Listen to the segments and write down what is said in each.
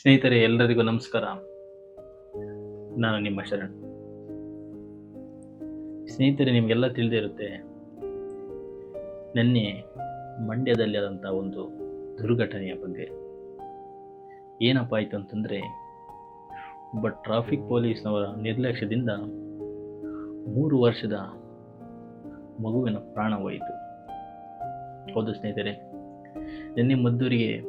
ಸ್ನೇಹಿತರೆ ಎಲ್ಲರಿಗೂ ನಮಸ್ಕಾರ. ನಾನು ನಿಮ್ಮ ಶರಣ್. ಸ್ನೇಹಿತರೆ, ನಿಮಗೆಲ್ಲ ತಿಳಿದೇ ಇರುತ್ತೆ, ನಿನ್ನೆ ಮಂಡ್ಯದಲ್ಲಿ ಆದಂಥ ಒಂದು ದುರ್ಘಟನೆಯ ಬಗ್ಗೆ. ಏನಪ್ಪ ಆಯಿತು ಅಂತಂದರೆ, ಒಬ್ಬ ಟ್ರಾಫಿಕ್ ಪೊಲೀಸ್ನವರ ನಿರ್ಲಕ್ಷ್ಯದಿಂದ ಮೂರು ವರ್ಷದ ಮಗುವಿನ ಪ್ರಾಣ ಹೋಯಿತು. ಹೌದು ಸ್ನೇಹಿತರೆ, ನಿನ್ನೆ ಮದ್ದೂರಿಗೆ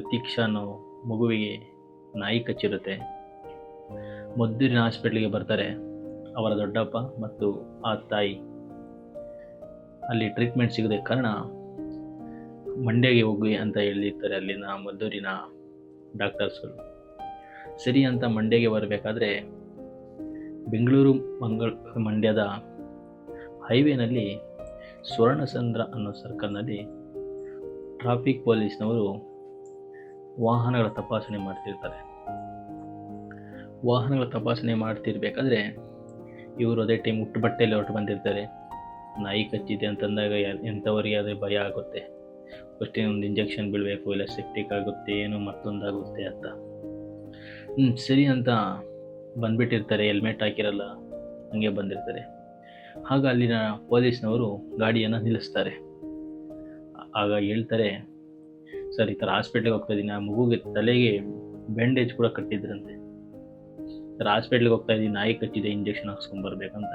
ತೀಕ್ಷಾನು ಮಗುವಿಗೆ ನಾಯಿ ಕಚ್ಚಿರುತ್ತೆ. ಮದ್ದೂರಿನ ಹಾಸ್ಪಿಟ್ಲಿಗೆ ಬರ್ತಾರೆ. ಅವರ ದೊಡ್ಡಪ್ಪ ಮತ್ತು ಆ ತಾಯಿ. ಅಲ್ಲಿ ಟ್ರೀಟ್ಮೆಂಟ್ ಸಿಗದೆ ಕಾರಣ ಮಂಡ್ಯಗೆ ಹೋಗಿ ಅಂತ ಹೇಳಿರ್ತಾರೆ ಅಲ್ಲಿನ ಮದ್ದೂರಿನ ಡಾಕ್ಟರ್ಸ್ಗಳು. ಸರಿ ಅಂತ ಮಂಡ್ಯಗೆ ಬರಬೇಕಾದ್ರೆ ಬೆಂಗಳೂರು, ಮಂಗಳ, ಮಂಡ್ಯದ ಹೈವೇನಲ್ಲಿ ಸ್ವರ್ಣಸಂದ್ರ ಅನ್ನೋ ಸರ್ಕಲ್ನಲ್ಲಿ ಟ್ರಾಫಿಕ್ ಪೊಲೀಸ್ನವರು ವಾಹನಗಳ ತಪಾಸಣೆ ಮಾಡ್ತಿರ್ತಾರೆ. ವಾಹನಗಳ ತಪಾಸಣೆ ಮಾಡ್ತಿರ್ಬೇಕಾದ್ರೆ ಇವರು ಅದೇ ಟೈಮ್ ಹುಟ್ಟು ಬಟ್ಟೆಯಲ್ಲಿ ಹೊರಟು ಬಂದಿರ್ತಾರೆ. ನಾಯಿ ಕಚ್ಚಿದೆ ಅಂತಂದಾಗ ಎಂಥವರಿಗೆ ಆದರೆ ಭಯ ಆಗುತ್ತೆ. ಫಸ್ಟ್ ಒಂದು ಇಂಜೆಕ್ಷನ್ ಬೀಳಬೇಕು ಇಲ್ಲ ಸೆಪ್ಟಿಕ್ ಆಗುತ್ತೆ, ಏನೋ ಮತ್ತೊಂದಾಗುತ್ತೆ ಅಂತ. ಹ್ಞೂ ಸರಿ ಅಂತ ಬಂದ್ಬಿಟ್ಟಿರ್ತಾರೆ ಹೆಲ್ಮೆಟ್ ಹಾಕಿರಲ್ಲ, ಹಂಗೆ ಬಂದಿರ್ತಾರೆ. ಆಗ ಅಲ್ಲಿನ ಪೊಲೀಸ್ನವರು ಗಾಡಿಯನ್ನು ನಿಲ್ಲಿಸ್ತಾರೆ. ಆಗ ಹೇಳ್ತಾರೆ ಸರ್, ಈ ಥರ ಹಾಸ್ಪಿಟ್ಲಿಗೆ ಹೋಗ್ತಾ ಇದ್ದೀನಿ. ಆ ಮಗುಗೆ ತಲೆಗೆ ಬ್ಯಾಂಡೇಜ್ ಕೂಡ ಕಟ್ಟಿದ್ರಂತೆ. ಸರ್, ಹಾಸ್ಪಿಟ್ಲಿಗೆ ಹೋಗ್ತಾ ಇದ್ದೀನಿ. ನಾಯಿ ಕಚ್ಚಿದೆ, ಇಂಜೆಕ್ಷನ್ ಹಾಕ್ಸ್ಕೊಂಡ್ಬರ್ಬೇಕಂತ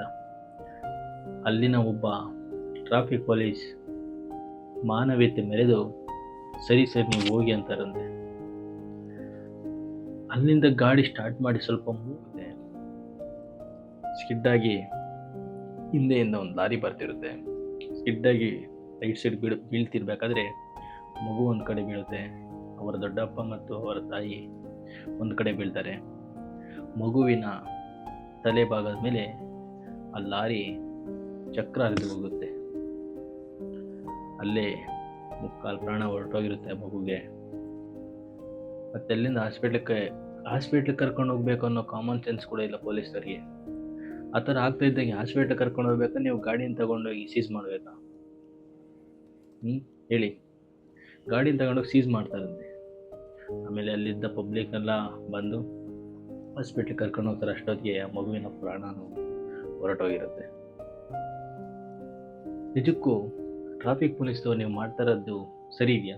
ಅಲ್ಲಿನ ಒಬ್ಬ ಟ್ರಾಫಿಕ್ ಪೊಲೀಸ್ ಮಾನವೀಯತೆ ಮೆರೆದು, ಸರಿ ಸರಿ, ನೀವು ಹೋಗಿ ಅಂತಾರಂತೆ. ಅಲ್ಲಿಂದ ಗಾಡಿ ಸ್ಟಾರ್ಟ್ ಮಾಡಿ ಸ್ವಲ್ಪ ಮೂಗಿದೆ ಸ್ಕಿಡ್ ಆಗಿ ಹಿಂದೆಯಿಂದ ಒಂದು ಲಾರಿ ಬರ್ತಿರುತ್ತೆ. ಸ್ಕಿಡ್ ಆಗಿ ರೈಟ್ ಸೈಡ್ ಬೀಳ್ ಬೀಳ್ತಿರ್ಬೇಕಾದ್ರೆ ಮಗು ಒಂದು ಕಡೆ ಬೀಳುತ್ತೆ ಅವರ ದೊಡ್ಡಪ್ಪ ಮತ್ತು ಅವರ ತಾಯಿ ಒಂದು ಕಡೆ ಬೀಳ್ತಾರೆ. ಮಗುವಿನ ತಲೆ ಭಾಗದ ಮೇಲೆ ಆ ಲಾರಿ ಚಕ್ರ ಹರಿದು ಹೋಗುತ್ತೆ. ಅಲ್ಲೇ ಮುಕ್ಕಾಲು ಪ್ರಾಣ ಹೊರಟೋಗಿರುತ್ತೆ ಆ ಮಗುಗೆ. ಮತ್ತೆ ಅಲ್ಲಿಂದ ಹಾಸ್ಪಿಟ್ಲಿಗೆ ಹಾಸ್ಪಿಟ್ಲಿಗೆ ಕರ್ಕೊಂಡು ಹೋಗ್ಬೇಕು ಅನ್ನೋ ಕಾಮನ್ ಸೆನ್ಸ್ ಕೂಡ ಇಲ್ಲ ಪೊಲೀಸರಿಗೆ. ಆ ಥರ ಆಗ್ತಾ ಇದ್ದಂಗೆ ಹಾಸ್ಪಿಟ್ಲಿಗೆ ಕರ್ಕೊಂಡು ಹೋಗ್ಬೇಕಾ ನೀವು ಗಾಡಿನ ತಗೊಂಡೋಗಿ ಸೀಸ್ ಮಾಡಬೇಕಾ? ಹ್ಞೂ ಹೇಳಿ. ಗಾಡಿನ ತಗೊಂಡೋಗಿ ಸೀಸ್ ಮಾಡ್ತಾರಂತೆ. ಆಮೇಲೆ ಅಲ್ಲಿದ್ದ ಪಬ್ಲಿಕ್ ಎಲ್ಲ ಬಂದು ಹಾಸ್ಪಿಟ್ಲಿಗೆ ಕರ್ಕೊಂಡು ಹೋಗ್ತಾರೆ. ಅಷ್ಟೊತ್ತಿಗೆ ಆ ಮಗುವಿನ ಪ್ರಾಣನು ಹೊರಟೋಗಿರುತ್ತೆ. ನಿಜಕ್ಕೂ ಟ್ರಾಫಿಕ್ ಪೊಲೀಸ್ದು ನೀವು ಮಾಡ್ತಾ ಇರೋದು ಸರಿ ಇದೆಯಾ?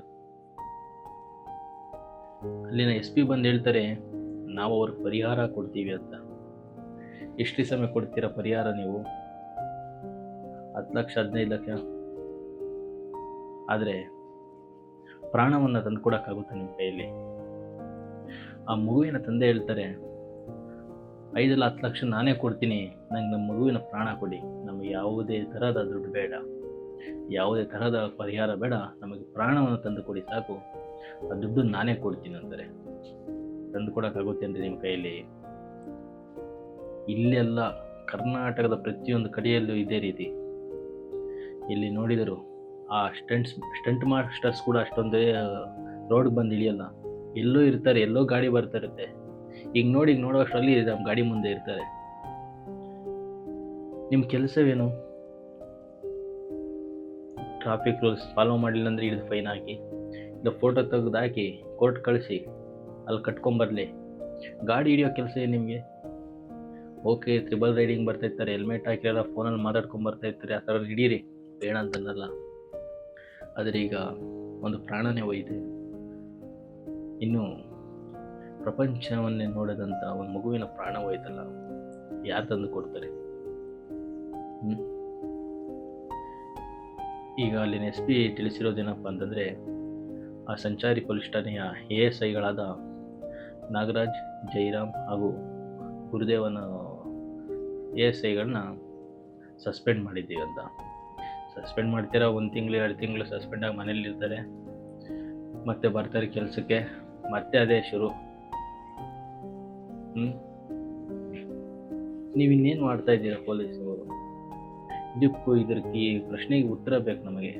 ಅಲ್ಲಿನ ಎಸ್ ಪಿ ಬಂದು ಹೇಳ್ತಾರೆ, ನಾವು ಅವ್ರಿಗೆ ಪರಿಹಾರ ಕೊಡ್ತೀವಿ ಅಂತ. ಎಷ್ಟು ಸಮಯ ಕೊಡ್ತೀರಾ ಪರಿಹಾರ ನೀವು? ಹತ್ತು ಲಕ್ಷ, ಹದಿನೈದು ಲಕ್ಷ. ಆದರೆ ಪ್ರಾಣವನ್ನು ತಂದುಕೊಡೋಕ್ಕಾಗುತ್ತೆ ನಿಮ್ಮ ಕೈಯಲ್ಲಿ. ಆ ಮಗುವಿನ ತಂದೆ ಹೇಳ್ತಾರೆ, ಐದಲ್ಲ ಹತ್ತು ಲಕ್ಷ ನಾನೇ ಕೊಡ್ತೀನಿ. ನಂಗೆ ನಮ್ಮ ಮಗುವಿನ ಪ್ರಾಣ ಕೊಡಿ. ನಮಗೆ ಯಾವುದೇ ಥರದ ದುಡ್ಡು ಬೇಡ. ಯಾವುದೇ ಥರದ ಪರಿಹಾರ ಬೇಡ. ನಮಗೆ ಪ್ರಾಣವನ್ನು ತಂದು ಕೊಡಿ ಸಾಕು. ಆ ದುಡ್ಡು ನಾನೇ ಕೊಡ್ತೀನಿ ಅಂತಾರೆ. ತಂದು ಕೊಡೋಕ್ಕಾಗುತ್ತೆ ಅಂದರೆ ನಿಮ್ಮ ಕೈಯಲ್ಲಿ. ಇಲ್ಲೆಲ್ಲ ಕರ್ನಾಟಕದ ಪ್ರತಿಯೊಂದು ಕಡೆಯಲ್ಲೂ ಇದೇ ರೀತಿ. ಇಲ್ಲಿ ನೋಡಿದರು ಆ ಸ್ಟಂಟ್ಸ್, ಸ್ಟಂಟ್ ಮಾಸ್ಟರ್ಸ್ ಕೂಡ ಅಷ್ಟೊಂದೇ ರೋಡ್ಗೆ ಬಂದು ಇಳಿಯಲ್ಲ. ಎಲ್ಲೋ ಇರ್ತಾರೆ, ಎಲ್ಲೋ ಗಾಡಿ ಬರ್ತಾ ಇರುತ್ತೆ. ಈಗ ನೋಡಿ, ಈಗ ನೋಡೋ ಅಷ್ಟರಲ್ಲಿ ನಮ್ಮ ಗಾಡಿ ಮುಂದೆ ಇರ್ತಾರೆ. ನಿಮ್ಮ ಕೆಲಸವೇನು? ಟ್ರಾಫಿಕ್ ರೂಲ್ಸ್ ಫಾಲೋ ಮಾಡಲಿಲ್ಲ ಅಂದರೆ ಹಿಡಿದು ಫೈನ್ ಹಾಕಿ ಇಲ್ಲ ಫೋಟೋ ತೆಗೆದು ಹಾಕಿ ಕೋರ್ಟ್ ಕಳಿಸಿ, ಅಲ್ಲಿ ಕಟ್ಕೊಂಬರಲಿ ಗಾಡಿ ಹಿಡಿಯೋ ಕೆಲಸ ಏನು ನಿಮಗೆ? ಓಕೆ ತ್ರಿಬಲ್ ರೈಡಿಂಗ್ ಬರ್ತಾ ಇರ್ತಾರೆ ಹೆಲ್ಮೆಟ್ ಹಾಕಿರಲ್ಲ ಫೋನಲ್ಲಿ ಮಾತಾಡ್ಕೊಂಡು ಬರ್ತಾ ಇರ್ತಾರೆ, ಆ ಥರ ಹಿಡೀರಿ. ಬೇಡ ಅಂತನ್ನಲ್ಲ ಆದರೆ ಈಗ ಒಂದು ಪ್ರಾಣನೇ ಒಯ್ದೆ ಇನ್ನು ಪ್ರಪಂಚವನ್ನೇ ನೋಡದಂತ ಒಂದು ಮಗುವಿನ ಪ್ರಾಣ ಹೋಯ್ತಲ್ಲ ಯಾರು ತಂದು ಕೊಡ್ತಾರೆ? ಈಗ ಅಲ್ಲಿನ ಎಸ್ ಪಿ ತಿಳಿಸಿರೋದೇನಪ್ಪ ಅಂತಂದರೆ, ಆ ಸಂಚಾರಿ ಪೊಲೀಸ್ ಠಾಣೆಯ ಎ ಎಸ್ ಐಗಳಾದ ನಾಗರಾಜ್, ಜೈರಾಮ್ ಹಾಗೂ ಗುರುದೇವನ ಎ ಎಸ್ ಐಗಳನ್ನ ಸಸ್ಪೆಂಡ್ ಮಾಡಿದ್ದೀವಿ ಅಂತ. ಸಸ್ಪೆಂಡ್ ಮಾಡ್ತೀರಾ? ಒಂದು ತಿಂಗಳು, ಎರಡು ತಿಂಗಳು ಸಸ್ಪೆಂಡ್ ಆಗಿ ಮನೇಲಿ ಇರ್ತಾರೆ. ಮತ್ತೆ ಬರ್ತಾರೆ ಕೆಲಸಕ್ಕೆ. ಮತ್ತೆ ಅದೇ ಶುರು. ನೀವು ಇನ್ನೇನು ಮಾಡ್ತಾ ಇದ್ದೀರಾ ಪೊಲೀಸವರು ಇದಕ್ಕೂ ಇದಕ್ಕೆ ಈ ಪ್ರಶ್ನೆಗೆ ಉತ್ತರ ಬೇಕು ನಮಗೆ.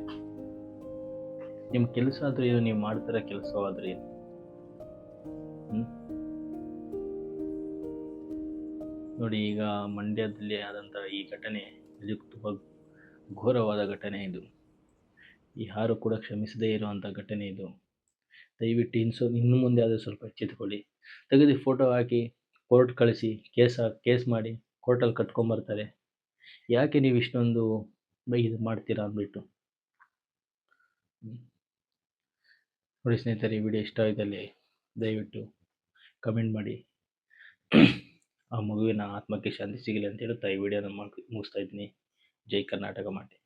ನಿಮ್ಮ ಕೆಲಸ ಆದರೂ ಏನು, ನೀವು ಮಾಡ್ತಿರೋ ಕೆಲಸವಾದ್ರೆ ಏನು? ನೋಡಿ, ಈಗ ಮಂಡ್ಯದಲ್ಲಿ ಆದಂಥ ಈ ಘಟನೆ, ಇದಕ್ಕೆ ತುಂಬ ಘೋರವಾದ ಘಟನೆ ಇದು. ಈ ಯಾರು ಕೂಡ ಕ್ಷಮಿಸದೇ ಇರುವಂಥ ಘಟನೆ ಇದು. ದಯವಿಟ್ಟು ಇನ್ಸು, ಇನ್ನು ಮುಂದೆ ಆದರೂ ಸ್ವಲ್ಪ ಎಚ್ಚೆತ್ತುಕೊಳ್ಳಿ. ತೆಗೆದು ಫೋಟೋ ಹಾಕಿ ಕೋರ್ಟ್ ಕಳಿಸಿ, ಕೇಸ್ ಕೇಸ್ ಮಾಡಿ ಕೋರ್ಟಲ್ಲಿ ಕಟ್ಕೊಂಬರ್ತಾರೆ. ಯಾಕೆ ನೀವು ಇಷ್ಟೊಂದು ಇದು ಮಾಡ್ತೀರಾ ಅಂದ್ಬಿಟ್ಟು. ನೋಡಿ ಸ್ನೇಹಿತರೆ, ಈ ವಿಡಿಯೋ ಇಷ್ಟ ಇದ್ದಲ್ಲಿ ದಯವಿಟ್ಟು ಕಮೆಂಟ್ ಮಾಡಿ. ಆ ಮಗುವಿನ ಆತ್ಮಕ್ಕೆ ಶಾಂತಿ ಸಿಗಲಿ ಅಂತ ಹೇಳುತ್ತಾ ಈ ವಿಡಿಯೋನ ಮುಗಿಸ್ತಾ ಇದ್ದೀನಿ. જય કર્ણાટક માટે.